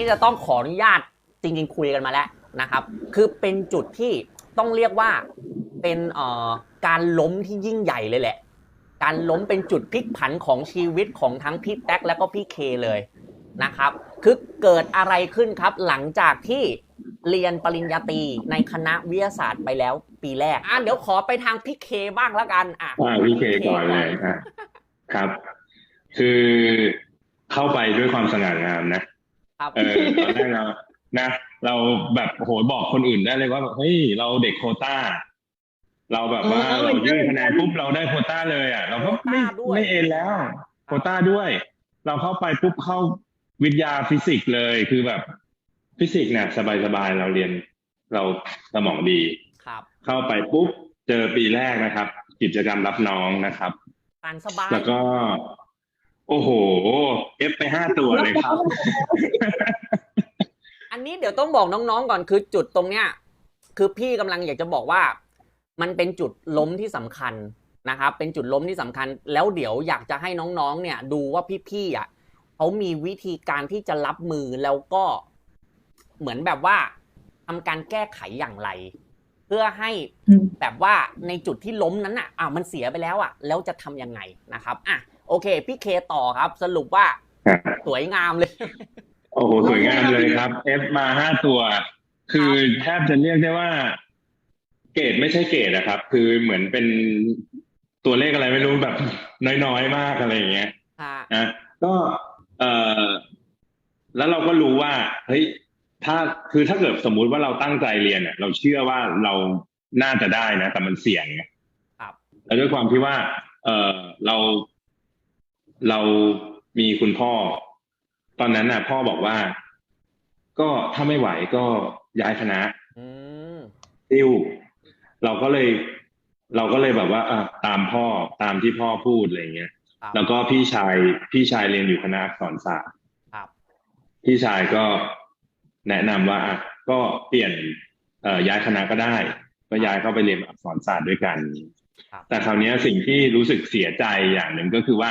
นี้จะต้องขออนุญาตจริง ๆ คุยกันมาแล้วนะครับ คือเป็นจุดที่ต้องเรียกว่าเป็นเอ่อการล้มที่ยิ่งใหญ่เลยแหละ การล้มเป็นจุดพลิกผันของชีวิตของทั้งพี่แท็กแล้วก็พี่เคเลยนะครับ คือเกิดอะไรขึ้นครับหลังจากที่เรียนปริญญาตรีในคณะวิทยาศาสตร์ไปแล้วปีแรก อะเดี๋ยวขอไปทางพี่เคบ้างแล้วกัน อะอ่าพี่เคก่อนเลยอะครับ คือเข้าไปด้วยความสง่างามนะ ครับเออตอนแรกเรานะ เราแบบโหบอกคนอื่นได้เลยว่าแบบเฮ้ยเราเด็กโควต้า เราแบบว่าเออเออเรายื่นคะแนนปุ๊บเราได้โควต้าเลยอะเราก็ไม่โควต้าด้วยไม่เอ็นแล้วโควต้าด้วย เราเข้าไปปุ๊บเข้าวิทยาฟิสิกส์เลยคือแบบฟิสิกส์เนี่ยสบายๆเราเรียนเราสมองดีครับ เข้าไปปุ๊บเจอปีแรกนะครับ กิจกรรมรับน้องนะครับการสบายแล้วก็ โอ้โห เอฟไปห้าตัวเลยครับ อันนี้เดี๋ยวต้องบอกน้องๆก่อนคือจุดตรงเนี้ย คือพี่กำลังอยากจะบอกว่า มันเป็นจุดล้มที่สำคัญนะครับ เป็นจุดล้มที่สำคัญ แล้วเดี๋ยวอยากจะให้น้องๆ เนี่ย ดูว่าพี่ๆอะเขามีวิธีการที่จะรับมือแล้วก็เหมือนแบบว่าทำการแก้ไขอย่างไร เพื่อให้อืมแบบว่าในจุดที่ล้มนั้นอะอะมันเสียไปแล้วอะ แล้วจะทำยังไงนะครับอะโอเค พี่เคต่อครับ สรุปว่า สวยงามเลย โอ้โหสวยงามเลยครับเอฟมาห้าตัว คือแทบจะเรียกได้ว่า เกรดไม่ใช่เกรดนะครับ คือเหมือนเป็นตัวเลขอะไรไม่รู้แบบ น้อยๆมากอะไรอย่างเงี้ยค่ะนะก็เออแล้วเราก็รู้ว่าเฮ้ยถ้าคือถ้าเกิดสมมุติว่าเราตั้งใจเรียนเนี่ย เราเชื่อว่าเราน่าจะได้นะ แต่มันเสี่ยงไงครับแล้วด้วยความที่ว่า เออเราเรา มีคุณพ่อ ตอนนั้นน่ะ พ่อบอกว่า ก็ถ้าไม่ไหวก็ย้ายคณะอืมติวเราก็เลย เราก็เลยแบบว่าอะตามพ่อตามที่พ่อพูดอะไรอย่างเงี้ยครับแล้วก็พี่ชายพี่ชายเรียนอยู่คณะอักษรศาสตร์ครับพี่ชายก็แนะนำว่าอะก็เปลี่ยนเอ่อย้ายคณะก็ได้ก็ย้ายเข้าไปเรียนอักษรศาสตร์ด้วยกันครับแต่คราวเนี้ยสิ่งที่รู้สึกเสียใจอย่างหนึ่งก็คือว่า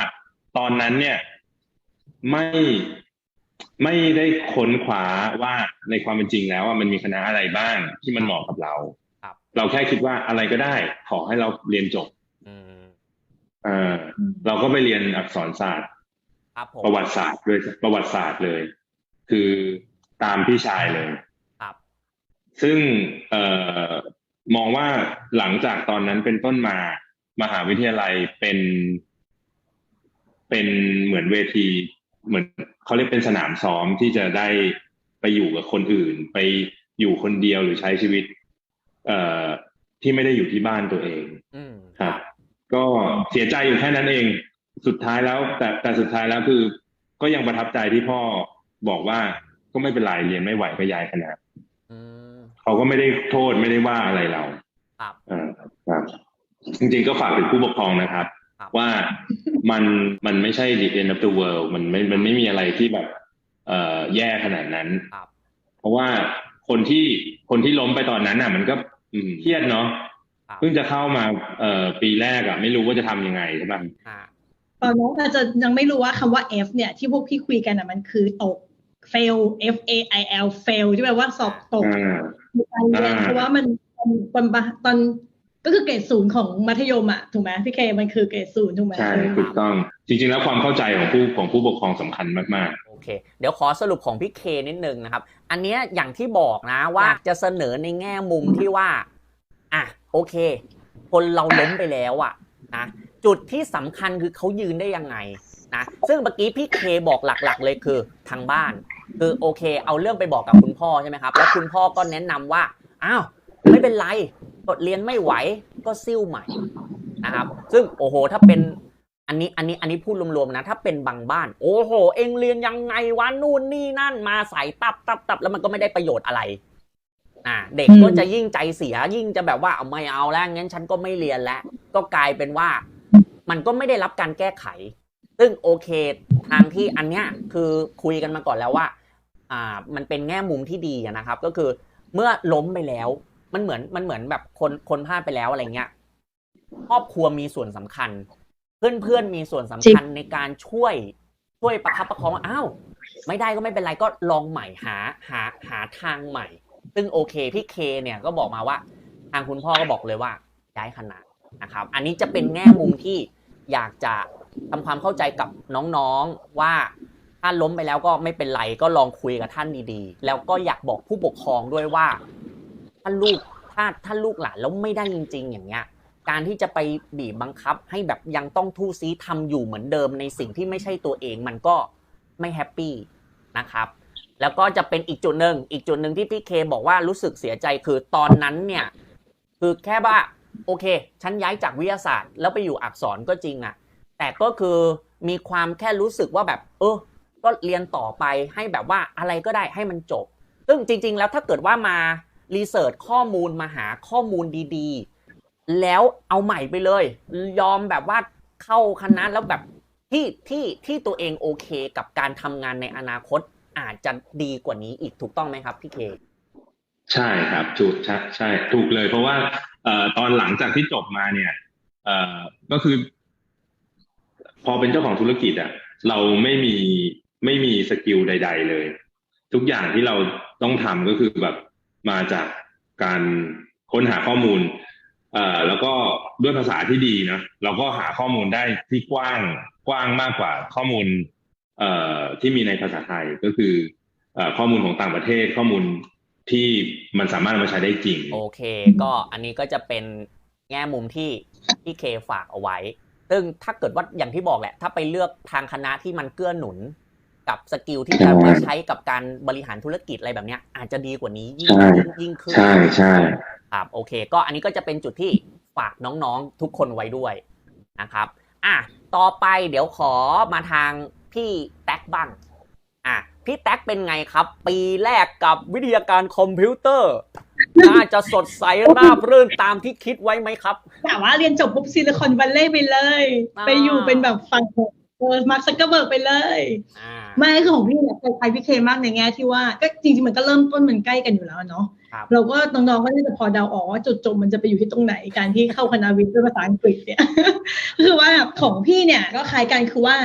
ตอนนั้นเนี่ย ไม่ไม่ได้ค้นคว้าว่าในความเป็นจริงแล้วอะมันมีคณะอะไรบ้างที่มันเหมาะกับเราครับเราแค่คิดว่าอะไรก็ได้ ขอให้เราเรียนจบอืมเออเราก็ไปเรียนอักษรศาสตร์ครับผมประวัติศาสตร์ด้วยประวัติศาสตร์เลย คือตามพี่ชายเลยครับซึ่งเอ่อมองว่าหลังจากตอนนั้นเป็นต้นมามหาวิทยาลัยเป็น เป็นเหมือนเวที เหมือนเขาเรียกเป็นสนามซ้อมที่จะได้ไปอยู่กับคนอื่น ไปอยู่คนเดียวหรือใช้ชีวิต เอ่อที่ไม่ได้อยู่ที่บ้านตัวเองอืมครับก็เสียใจอยู่แค่นั้นเอง สุดท้ายแล้ว แต่แต่สุดท้ายแล้วคือ ก็ยังประทับใจที่พ่อบอกว่าก็ไม่เป็นไรเรียนไม่ไหวก็ย้ายคณะอืมเขาก็ไม่ได้โทษไม่ได้ว่าอะไรเรา ครับเออครับ จริงๆก็ฝากถึงผู้ปกครองนะครับครับ ว่ามันมันไม่ใช่ the end of the world มันไม่มันไม่มีอะไรที่แบบ เอ่อแย่ขนาดนั้นครับเพราะว่าคนที่คนที่ล้มไปตอนนั้นน่ะ มันก็อืมเครียดเนาะครับเพิ่งจะเข้ามาเอ่อปีแรกอะไม่รู้ว่าจะทำยังไงใช่ไหมอ่าตอนนั้นอาจจะยังไม่รู้ว่าคำว่า F เนี่ย ที่พวกพี่คุยกันอะมันคือตก fail F A I L fail ที่แปลว่าสอบตกอ่าในการเรียนอ่าเพราะว่ามันมันตอนตอน ก็คือเกรดศูนย์ของมัธยมอะถูกไหมพี่เคมันคือเกรดศูนย์ถูกไหมใช่ถูกต้อง จริงๆแล้วความเข้าใจของผู้ของผู้ปกครองสำคัญมากโอเค เดี๋ยวขอสรุปของพี่เคนิดนึงนะครับ อันเนี้ยอย่างที่บอกนะว่าจะเสนอในแง่มุมที่ว่าอะโอเค คนเราล้มไปแล้วอะนะจุดที่สำคัญคือเขายืนได้ยังไงนะซึ่งเมื่อกี้พี่เคบอกหลักๆ เลยคือทางบ้าน คือโอเค เอาเรื่องไปบอกกับคุณพ่อใช่ไหมครับ แล้วคุณพ่อก็แนะนำว่าอ้าวไม่เป็นไร กดเรียนไม่ไหวก็ซิ่วใหม่นะครับ ซึ่งโอ้โหถ้าเป็นอันนี้อันนี้อันนี้พูดรวมๆนะ ถ้าเป็นบางบ้าน โอ้โห เองเรียนยังไงวะนู่นนี่นั่นมาใส่ตับตับตับแล้วมันก็ไม่ได้ประโยชน์อะไรอ่าเด็กก็จะยิ่งใจเสียยิ่งจะแบบว่าเอาไม่เอาแล้วงั้นฉันก็ไม่เรียนแล้ว ก็กลายเป็นว่า มันก็ไม่ได้รับการแก้ไข ซึ่งโอเคทางที่อันเนี้ยคือคุยกันมาก่อนแล้วว่า อ่า มันเป็นแง่มุมที่ดีนะครับ ก็คือเมื่อล้มไปแล้ว มันเหมือนมันเหมือนแบบคนคนพลาดไปแล้วอะไรเงี้ยครอบครัวมีส่วนสำคัญ เพื่อนเพื่อนๆมีส่วนสำคัญในการช่วยช่วยประคับประคองว่าอ้าวไม่ได้ก็ไม่เป็นไรก็ลองใหม่หาหาหาทางใหม่ ซึ่งโอเคพี่เคเนี่ยก็บอกมาว่า ทางคุณพ่อก็บอกเลยว่าย้ายคณะนะครับ อันนี้จะเป็นแง่มุมที่อยากจะทำความเข้าใจกับน้องๆว่าถ้าล้มไปแล้วก็ไม่เป็นไรก็ลองคุยกับท่านดีๆ แล้วก็อยากบอกผู้ปกครองด้วยว่า ถ้าลูกถ้าถ้าลูกหลานแล้วไม่ได้จริง ๆ อย่างเงี้ย การที่จะไปบีบบังคับให้แบบยังต้องทู่ซีทำอยู่เหมือนเดิมในสิ่งที่ไม่ใช่ตัวเองมันก็ไม่แฮปปี้นะครับ แล้วก็จะเป็นอีกจุดหนึ่งอีกจุดหนึ่งที่พี่เคบอกว่ารู้สึกเสียใจคือตอนนั้นเนี่ยคือแค่ว่าโอเค ฉันย้ายจากวิทยาศาสตร์ แล้วไปอยู่อักษรก็จริงอะแต่ก็คือมีความแค่รู้สึกว่าแบบ เออ ก็เรียนต่อไปให้แบบว่าอะไรก็ได้ให้มันจบ ซึ่งจริง ๆ แล้วถ้าเกิดว่ามา รีเสิร์ชข้อมูลมาหาข้อมูลดีๆ แล้วเอาใหม่ไปเลย ยอมแบบว่าเข้าคณะแล้วแบบที่ที่ที่ตัวเองโอเคกับการทำงานในอนาคตอาจจะดีกว่านี้อีกถูกต้องไหมครับพี่เค ใช่ครับถูกใช่ใช่ถูกเลย เพราะว่าเอ่อตอนหลังจากที่จบมาเนี่ยเอ่อก็คือ พอเป็นเจ้าของธุรกิจอะเราไม่มีไม่มีสกิลใด ๆ เลย ทุกอย่างที่เราต้องทำก็คือแบบ มาจากการค้นหาข้อมูลเอ่อแล้วก็ด้วยภาษาที่ดีนะเราก็หาข้อมูลได้ที่กว้างกว้างมากกว่าข้อมูลเอ่อที่มีในภาษาไทยก็คือเอ่อข้อมูลของต่างประเทศข้อมูลที่มันสามารถมาใช้ได้จริง โอเค ก็อันนี้ก็จะเป็นแง่มุมที่พี่เคฝากเอาไว้ ซึ่งถ้าเกิดว่าอย่างที่บอกแหละ ถ้าไปเลือกทางคณะที่มันเกื้อหนุน กับสกิลที่จะไปใช้กับการบริหารธุรกิจอะไรแบบเนี้ย อาจจะดีกว่านี้ยิ่งใช่ยิ่งยิ่งขึ้นใช่ใช่ครับโอเค ก็อันนี้ก็จะเป็นจุดที่ฝากน้องๆทุกคนไว้ด้วยนะครับ อะต่อไปเดี๋ยวขอมาทางพี่แท็กบ้างอะพี่แท็กเป็นไงครับ ปีแรกกับวิทยาการคอมพิวเตอร์น่าจะสดใสราบรื่นตามที่คิดไว้ไหมครับแต่ว่าเรียนจบปุ๊บซิลิคอนวัลเลย์ไปเลยอ่าไปอยู่เป็นแบบฝั่ง เออมาร์คซักเกอร์เบิร์กไปเลยอ่าไม่คือของพี่เนี่ยคล้ายๆพี่เคมากในแง่ที่ว่าก็จริงๆมันก็เริ่มต้นมันใกล้กันอยู่แล้วเนาะครับเราก็น้องๆก็น่าจะพอเดาออกว่าจุดจบมันจะไปอยู่ที่ตรงไหนการที่เข้าคณะวิทย์ด้วยภาษาอังกฤษเนี่ยคือว่าของพี่เนี่ยก็คล้ายกันคือว่า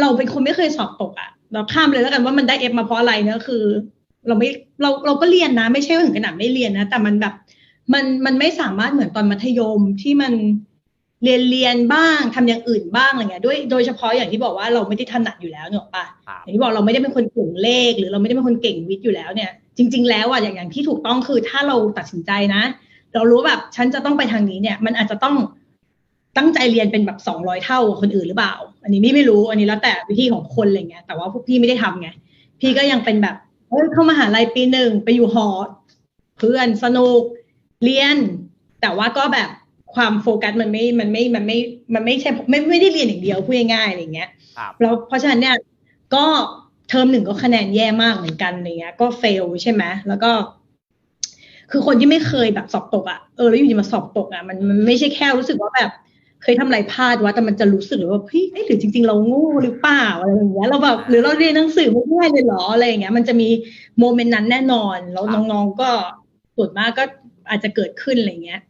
เราเป็นคนไม่เคยสอบตกอะเราข้ามเลยแล้วกันว่ามันได้เอฟมาเพราะอะไรเนอะคือ เราไม่เราเราก็เรียนนะ ไม่ใช่ว่าถึงขนาดไม่เรียนนะแต่มันแบบ มันมันไม่สามารถเหมือนตอนมัธยมที่มัน เรียนเรียนบ้างทำอย่างอื่นบ้างอะไรเงี้ยด้วยโดยเฉพาะอย่างที่บอกว่าเราไม่ได้ถนัดอยู่แล้วเนกอะปะครับอย่างที่บอกเราไม่ได้เป็นคนเก่งเลข หรือเราไม่ได้เป็นคนเก่งวิทย์อยู่แล้วเนี่ย จริง ๆ แล้วอะอย่างอย่างที่ถูกต้องคือถ้าเราตัดสินใจนะ เรารู้ว่าแบบฉันจะต้องไปทางนี้เนี่ย มันอาจจะต้องตั้งใจเรียนเป็นแบบสองร้อยเท่าคนอื่นหรือเปล่า อันนี้พี่ไม่รู้อันนี้แล้วแต่วิธีของคนอะไรเงี้ยแต่ว่าพวกพี่ไม่ได้ทำไงพี่ก็ยังเป็นแบบเอ้ยเข้ามหาลัยปีหนึ่งไปอยู่หอเพื่อนสนุกเรียน แต่ว่าก็แบบ ความโฟกัสมันไม่มันไม่มันไม่มันไม่ใช่ไม่ไม่ได้เรียนอย่างเดียวพูดง่ายๆอะไรเงี้ยครับแล้วเพราะฉะนั้นเนี่ยก็เทอมหนึ่งก็คะแนนแย่มากเหมือนกันอะไรเงี้ย ก็เฟลใช่ไหมแล้วก็ คือคนที่ไม่เคยแบบสอบตกอะ่ะเออแล้วอยู่ดีมาสอบตกอะ่ะมันมันไม่ใช่แค่รู้สึกว่าแบบเคยทำอะไรพลาดวะแต่มันจะรู้สึกเลยว่าเฮ้ยเอ๊ะหรือจริง ๆ เราโง่หรือเปล่าอะไรอย่างเงี้ยเราแบบหรือเราเรียนหนังสือไม่ได้เลยเหรออะไรอย่างเงี้ย มันจะมีโมเมนต์นั้นแน่นอน แล้วครับน้องๆก็ส่วนมากก็อาจจะเกิดขึ้นอะไรเงี้ย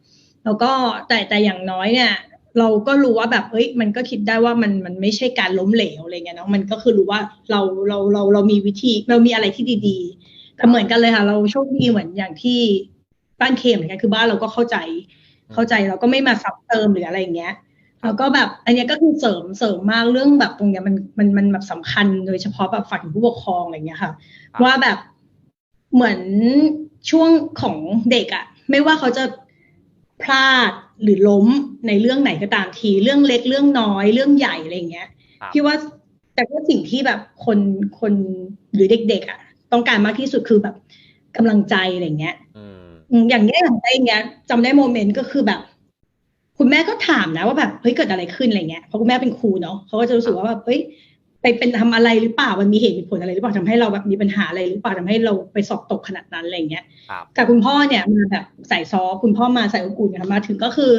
แล้วก็แต่แต่อย่างน้อยเนี่ยเราก็รู้ว่าแบบเอ้ยมันก็คิดได้ว่ามันมันไม่ใช่การล้มเหลวอะไรเงี้ยเนาะมันก็คือรู้ว่าเราเราเราเรามีวิธีเรามีอะไรที่ดีๆ แต่เหมือนกันเลยค่ะ เราโชคดีเหมือนอย่างที่บ้านเคเหมือนกันคือบ้านเราก็เข้าใจ เข้าใจเราก็ไม่มาซับเติมหรืออะไรอย่างเงี้ยแล้วก็แบบอันเนี้ยก็คือเสริมเสริมมากเรื่องแบบตรงเนี้ยมันมันมันแบบสำคัญโดยเฉพาะแบบฝั่งผู้ปกครองอะไรเงี้ยค่ะครับว่าแบบเหมือนช่วงของเด็กอะไม่ว่าเขาจะ พลาดหรือล้มในเรื่องไหนก็ตามที เรื่องเล็กเรื่องน้อยเรื่องใหญ่อะไรเงี้ยครับพี่ว่าแต่ก็สิ่งที่แบบคนคนหรือเด็กๆอะต้องการมากที่สุดคือแบบกำลังใจอะไรเงี้ยอืมอืมอย่างเนี้ยอย่างไรเงี้ยจำได้โมเมนต์ก็คือแบบ คุณแม่ก็ถามนะว่าแบบเฮ้ยเกิดอะไรขึ้นอะไรเงี้ยเพราะคุณแม่เป็นครูเนาะเขาก็จะรู้สึกว่าแบบเฮ้ย ไปเป็นทำอะไรหรือเปล่ามันมีเหตุมีผลอะไรหรือเปล่าทำให้เราแบบมีปัญหาอะไรหรือเปล่าทำให้เราไปสอบตกขนาดนั้นอะไรเงี้ยครับกับคุณพ่อเนี่ยมาแบบใส่ซอคุณพ่อมาใส่อบอุ่นค่ะมาถึงก็คือ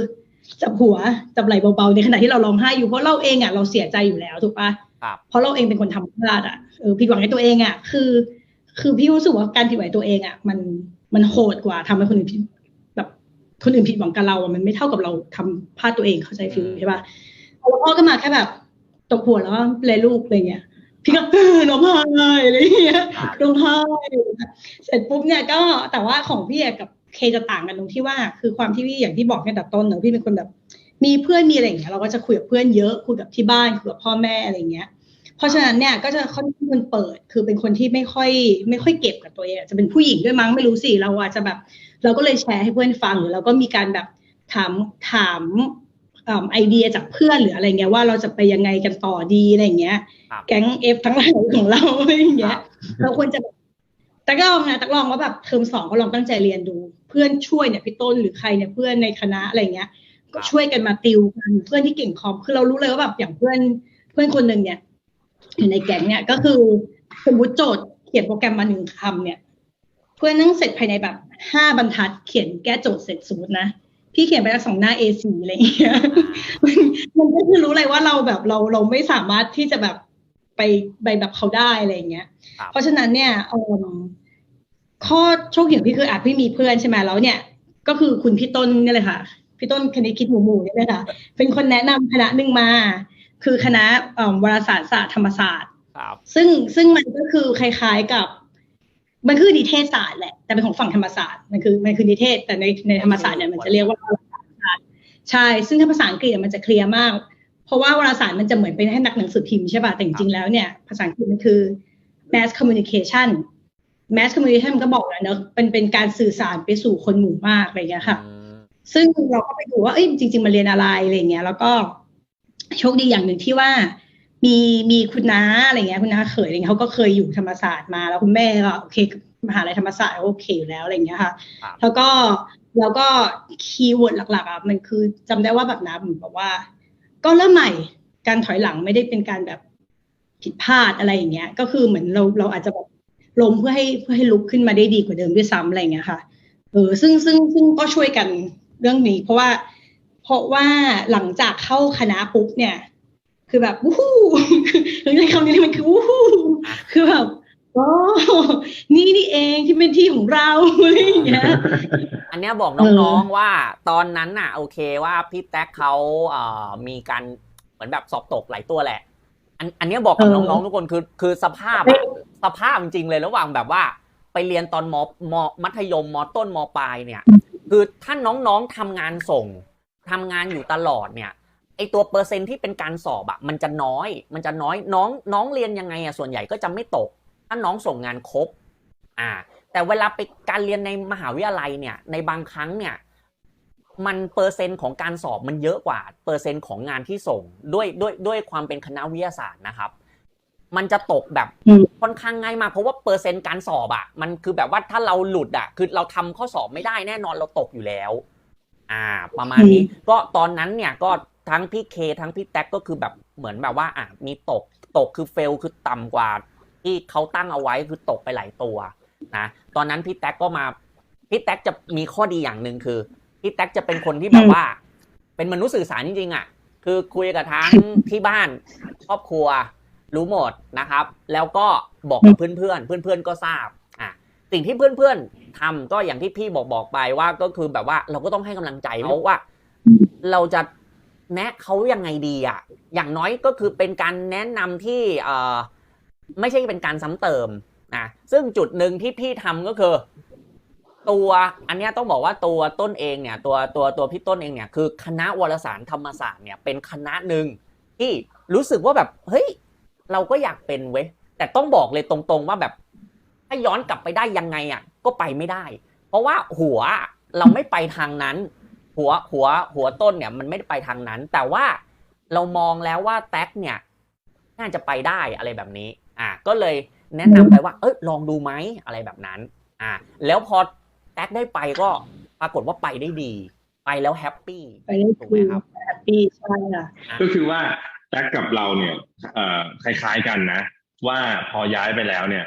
จับหัวจับไหล่เบาๆในขณะที่เราร้องไห้อยู่เพราะเราเองอะเราเสียใจอยู่แล้วถูกปะครับเพราะเราเองเป็นคนทำพลาดอะเออผิดหวังในตัวเองอะคือ คือพี่รู้สึกว่าการผิดหวังในตัวเองอะมันมันโหดกว่าทำให้คนอื่นผิดแบบคนอื่นผิดหวังกับเราอะมันไม่เท่ากับเราทำพลาดตัวเองเข้าใจฟิลใช่ปะแล้วพ่อก็มาแค่แบบ ตบหัวแล้วก็เลยลูกอะไรเงี้ยพี่ก็ร้องไห้อะไรอย่างเงี้ยครับร้องไห้เสร็จปุ๊บเนี่ยก็แต่ว่าของพี่อะกับเคจะต่างกันตรงที่ว่า คือความที่พี่อย่างที่บอกตั้งแต่ต้นเนอะพี่เป็นคนแบบ มีเพื่อนมีอะไรอย่างเงี้ยเราก็จะคุยกับเพื่อนเยอะคุยกับที่บ้านคุยกับพ่อแม่อะไรอย่างเงี้ย เพราะฉะนั้นเนี่ยก็จะค่อนข้างคนเปิด คือเป็นคนที่ไม่ค่อย ไม่ค่อยเก็บกับตัวเองอะจะเป็นผู้หญิงด้วยมั้งไม่รู้สิเราอาจจะแบบ เราก็เลยแชร์ให้เพื่อนฟังหรือเราก็มีการแบบถามถามเอิ่ม ไอเดียจากเพื่อนหรืออะไรเงี้ยว่าเราจะไปยังไงกันต่อดีอะไรเงี้ยครับแก๊งเอฟทั้งหลายของเราอะไรอย่างคเงี้รัยบเราควรจะแบบแต่ก็ลองนะแต่ก็ลองว่าแบบเทอมสองก็ลองตั้งใจเรียนดู เพื่อนช่วยเนี่ยพี่ต้นหรือใครเนี่ยเพื่อนในคณะอะไรเงี้ย ก็ช่วยกันมาติวกันเพื่อนที่เก่งคอมคือเรารู้เลยว่าแบบอย่างเพื่อนเพื่อนคนหนึ่งเนี่ยอยู่ในแก๊งเนี่ยก็คือสมมติโจทย์เขียนโปรแกรมมาหนึ่งคำเนี่ย เพื่อนนั่งเสร็จภายในแบบห้าบรรทัดเขียนแก้โจทย์เสร็จสมมตินะ พี่เขียนไปแล้วสองหน้า A4 อะไรอย่างเงี้ยมันมันก็คือรู้เลยว่าเราแบบเราเราไม่สามารถที่จะแบบไปไปแบบเขาได้อะไรอย่างเงี้ยครับเพราะฉะนั้นเนี่ยเอิ่มข้อโชคดีของพี่คืออาจพี่มีเพื่อนใช่ไหมแล้วเนี่ย ก็คือคุณพี่ต้นเนี่ยเลยค่ะ พี่ต้นคณิตคิดหมู่หมู่เนี่ยเลยค่ะ เป็นคนแนะนำคณะหนึ่งมา คือคณะเอิ่มวารสารศาสตร์ธรรมศาสตร์ครับซึ่งซึ่งมันก็คือคล้ายๆกับ มันคือนิเทศศาสตร์แหละแต่เป็นของฝั่งธรรมศาสตร์มันคือมันคือนิเทศ แต่ในในธรรมศาสตร์เนี่ยมันจะเรียกว่าวารสารศาสตร์ใช่ ซึ่งถ้าภาษาอังกฤษเนี่ยมันจะเคลียร์มาก เพราะว่าวารสารมันจะเหมือนเป็นให้นักหนังสือพิมพ์ใช่ป่ะแต่จริงๆแล้วเนี่ยภาษาอังกฤษมันคือ mass communication mass communication มันก็บอกแล้วเนอะเป็นเป็นการสื่อสารไปสู่คนหมู่มากอะไรอย่างเงี้ยค่ะอืมซึ่งเราก็ไปดูว่าเอ้ยจริง ๆ มันเรียนอะไรอะไรเงี้ยแล้วก็โชคดีอย่างหนึ่งที่ว่า มีมีคุณน้าอะไรเงี้ยคุณน้าเขยอะไรเงี้ยเขาก็เคยอยู่ธรรมศาสตร์มา แล้วคุณแม่ก็โอเคมหาลัยธรรมศาสตร์ก็โอเคอยู่แล้วอะไรเงี้ยค่ะครับแล้วก็แล้วก็คีย์เวิร์ดหลัก ๆอะมันคือจำได้ว่าแบบน้ำเหมือนบอกว่า ก็เริ่มใหม่การถอยหลังไม่ได้เป็นการแบบผิดพลาดอะไรอย่างเงี้ย ก็คือเหมือนเราเราอาจจะแบบล้มเพื่อให้เพื่อให้ลุกขึ้นมาได้ดีกว่าเดิมด้วยซ้ำอะไรอย่างเงี้ยค่ะเออซึ่งซึ่งซึ่งก็ช่วยกันเรื่องนี้ เพราะว่า เพราะว่าหลังจากเข้าคณะปุ๊บเนี่ย คือแบบวู้ฮู้คือในคำนี้มันคือวู้ฮู้คือแบบอ๋อนี่นี่เองที่เป็นที่ของเราอะไรอย่างเงี้ยอันเนี้ยบอกเออน้องๆว่าตอนนั้นน่ะ โอเคว่าพี่แท็กเขาเอ่อมีการเหมือนแบบสอบตกหลายตัวแหละ อันอันเนี้ยบอกกับน้องๆทุกคนคือคือสภาพอะสภาพจริงๆเลยระหว่างแบบว่า ไปเรียนตอนมมมัธยมมต้นมปลายเนี่ย คือถ้าน้องๆทำงานส่งทำงานอยู่ตลอดเนี่ยไอ ตัวเปอร์เซ็นต์ที่เป็นการสอบอะมันจะน้อย มันจะน้อยน้องน้องเรียนยังไงอะส่วนใหญ่ก็จะไม่ตก ถ้าน้องส่งงานครบอ่า แต่เวลาไปการเรียนในมหาวิทยาลัยเนี่ย ในบางครั้งเนี่ย มันเปอร์เซ็นต์ของการสอบมันเยอะกว่า เปอร์เซ็นต์ของงานที่ส่งด้วยด้วยด้วยความเป็นคณะวิทยาศาสตร์นะครับ มันจะตกแบบอืมค่อนข้างง่ายมากเพราะว่าเปอร์เซ็นต์การสอบอะมันคือแบบว่าถ้าเราหลุดอะคือเราทำข้อสอบไม่ได้แน่นอนเราตกอยู่แล้ว อ่า ประมาณนี้ ก็ตอนนั้นเนี่ยก็ ทั้งพี่เคทั้งพี่แท็กก็คือแบบเหมือนแบบว่าอะมีตกตกคือเฟลคือต่ำกว่า ที่เขาตั้งเอาไว้คือตกไปหลายตัวนะตอนนั้นพี่แท็กก็มาพี่แท็กจะมีข้อดีอย่างหนึ่งคือพี่แท็กจะเป็นคนที่แบบว่า เป็นมนุษย์สื่อสารจริงๆอะคือคุยกับทั้งที่บ้านครอบครัวรู้หมดนะครับ แล้วก็บอกกับเพื่อนๆเพื่อนๆก็ทราบอะสิ่งที่เพื่อนๆทำก็อย่างที่พี่บอกบอกไปว่าก็คือแบบว่าเราก็ต้องให้กำลังใจเขาว่า เราจะ แนะเขายังไงดีอะอย่างน้อยก็คือเป็นการแนะนำที่เอ่อไม่ใช่เป็นการซ้ำเติมนะซึ่งจุดหนึ่งที่พี่ทำก็คือ ตัวอันนี้ต้องบอกว่าตัวต้นเองเนี่ย ตัวตัวตัวพี่ต้นเองเนี่ยคือคณะวารสารธรรมศาสตร์เนี่ยเป็นคณะหนึ่งที่รู้สึกว่าแบบเฮ้ยเราก็อยากเป็นเว้ยแต่ต้องบอกเลยตรงๆว่าแบบถ้าย้อนกลับไปได้ยังไงอะก็ไปไม่ได้ เพราะว่าหัวเราไม่ไปทางนั้น หัวหัวหัวต้นเนี่ยมันไม่ได้ไปทางนั้น แต่ว่าเรามองแล้วว่าแท็กเนี่ยน่าจะไปได้อะไรแบบนี้ อะก็เลยแนะนำไปว่า เอ้ยลองดูไหมอะไรแบบนั้น อะแล้วพอแท็กได้ไปก็ปรากฏว่าไปได้ดี ไปแล้วแฮปปี้ไปได้ถูกคุไหมยครับแฮปปี้ใช่ค่ะก็คือว่าแท็กกับเราเนี่ยเอ่อคล้าย ๆกันนะ ว่าพอย้ายไปแล้วเนี่ย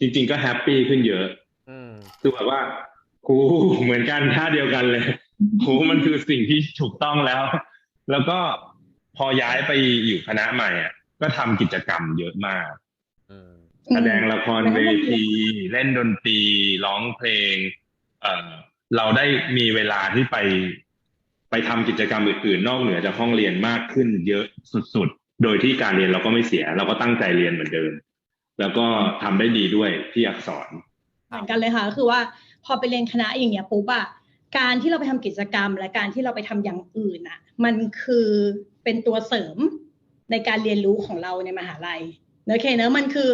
จริง ๆ ก็แฮปปี้ขึ้นเยอะอืมคือแบบว่ากูเหมือนกันท่าเดียวกันเลย กูมันคือสิ่งที่ถูกต้องแล้ว แล้วก็พอย้ายไปอยู่คณะใหม่อะ ก็ทำกิจกรรมเยอะมากอืมแสดงละครเวทีเล่นดนตรีร้องเพลง เอ่อเราได้มีเวลาที่ไป ไปทำกิจกรรมอื่นๆ นอกเหนือจากห้องเรียนมากขึ้น เยอะสุดโดยที่การเรียนเราก็ไม่เสีย เราก็ตั้งใจเรียนเหมือนเดิม แล้วก็ทำได้ดีด้วยที่อักษรเหมือนกันเลยค่ะก็คือว่า พอไปเรียนคณะอย่างเงี้ยปุ๊บอะ การที่เราไปทำกิจกรรม และการที่เราไปทำอย่างอื่นอะมันคือเป็นตัวเสริมในการเรียนรู้ของเราในมหาลัยเนอะเคเนอะมันคือ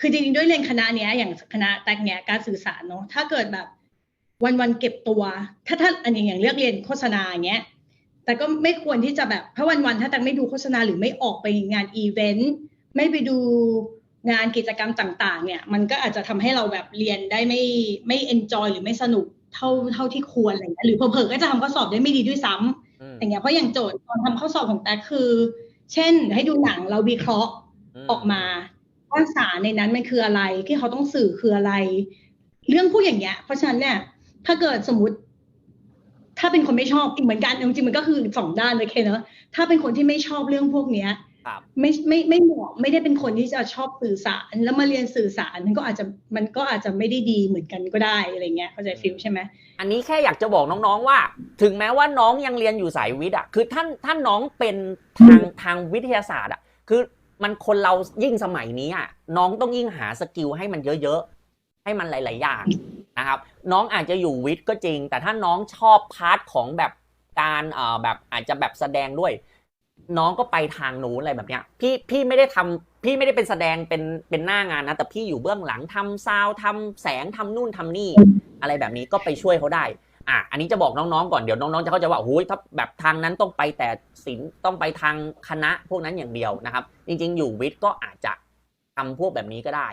คือจริงๆด้วยเรียนคณะเนี้ยอย่างคณะแตกเนี้ยการสื่อสารเนาะถ้าเกิดแบบวันวันๆเก็บตัว ถ้าถ้าอันอย่างอย่างเลือกเรียนโฆษณาอย่างเงี้ยแต่ก็ไม่ควรที่จะแบบถ้าวันวันๆถ้าแตังไม่ดูโฆษณาหรือไม่ออกไปงานอีเวนต์ไม่ไปดูงานกิจกรรมต่าง ๆ เนี่ย มันก็อาจจะทำให้เราแบบเรียนได้ไม่ไม่เอนจอยหรือไม่สนุก เท่าเท่าที่ควรอะไรเงี้ยหรือเผลอๆก็จะทำข้อสอบได้ไม่ดีด้วยซ้ำอืมอย่างเงี้ยเพราะอย่างโจทย์ตอนทำข้อสอบของแต่คือ เช่น ให้ดูหนังเราวิเคราะห์มออกมาว่าสารในนั้นมันคืออะไรที่เขาต้องสื่อคืออะไร เรื่องพวกอย่างเงี้ย เพราะฉะนั้นเนี่ยถ้าเกิดสมมติ ถ้าเป็นคนไม่ชอบอีกเหมือนกันจริงๆมันก็คือสองด้านเลยเคเนอะถ้าเป็นคนที่ไม่ชอบเรื่องพวกเนี้ยครับ ไม่ไม่ไม่เหมาะไม่ได้เป็นคนที่จะชอบสื่อสาร แล้วมาเรียนสื่อสารมันก็อาจจะมันก็อาจจะไม่ได้ดีเหมือนกันก็ได้อะไรเงี้ยเข้าใจฟิลใช่ไหมอันนี้แค่อยากจะบอกน้องๆว่า ถึงแม้ว่าน้องยังเรียนอยู่สายวิทย์อะคือท่านท่านน้องเป็นทางทางวิทยาศาสตร์อะคือมันคนเรายิ่งสมัยนี้อะน้องต้องยิ่งหาสกิลให้มันเยอะๆ ให้มันหลาย ๆ อย่างนะครับ น้องอาจจะอยู่วิทย์ก็จริง แต่ถ้าน้องชอบพาร์ทของแบบการเอ่อแบบอาจจะแบบแสดงด้วย น้องก็ไปทางนู้นอะไรแบบเนี้ย พี่พี่ไม่ได้ทำพี่ไม่ได้เป็นแสดงเป็นเป็นหน้างานนะ แต่พี่อยู่เบื้องหลังทำซาวด์ทำแสงทำนู่นทำนี่ อะไรแบบนี้ก็ไปช่วยเขาได้อะอันนี้จะบอกน้องๆก่อนเดี๋ยวน้องๆจะเข้าใจว่าโอ้ยถ้าแบบทางนั้นต้องไปแต่ศิลป์ต้องไปทางคณะพวกนั้นอย่างเดียวนะครับ จริงๆ อยู่วิทย์ก็อาจจะทำพวกแบบนี้ก็ได้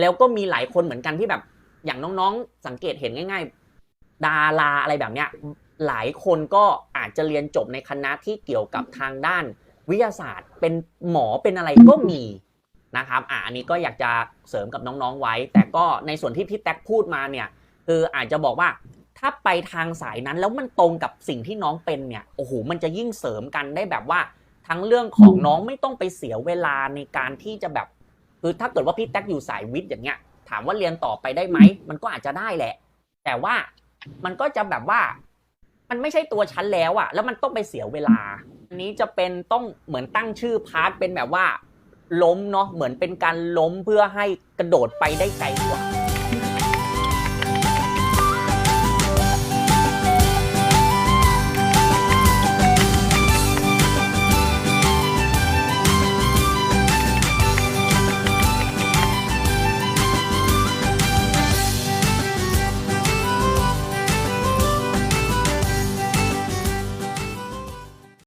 แล้วก็มีหลายคนเหมือนกันที่แบบอย่างน้องๆ สังเกตเห็นง่าย ๆ ดาราอะไรแบบเนี้ย หลายคนก็อาจจะเรียนจบในคณะที่เกี่ยวกับทางด้านวิทยาศาสตร์ เป็นหมอเป็นอะไรก็มีนะครับอะอันนี้ก็อยากจะเสริมกับน้องๆไว้ แต่ก็ในส่วนที่พี่แท็กพูดมาเนี่ยคืออาจจะบอกว่าถ้าไปทางสายนั้นแล้วมันตรงกับสิ่งที่น้องเป็นเนี่ยโอ้โหมันจะยิ่งเสริมกันได้แบบว่า ทั้งเรื่องของน้องไม่ต้องไปเสียเวลาในการที่จะแบบคือถ้าเกิดว่าพี่แท็กอยู่สายวิทย์อย่างเงี้ยถามว่าเรียนต่อไปได้ไหมมันก็อาจจะได้แหละ แต่ว่ามันก็จะแบบว่า มันไม่ใช่ตัวชั้นแล้วอะแล้วมันต้องไปเสียเวลา อันนี้จะเป็นต้องเหมือนตั้งชื่อพาร์ทเป็นแบบว่า ล้มเนาะเหมือนเป็นการล้มเพื่อให้กระโดดไปได้ไกลกว่า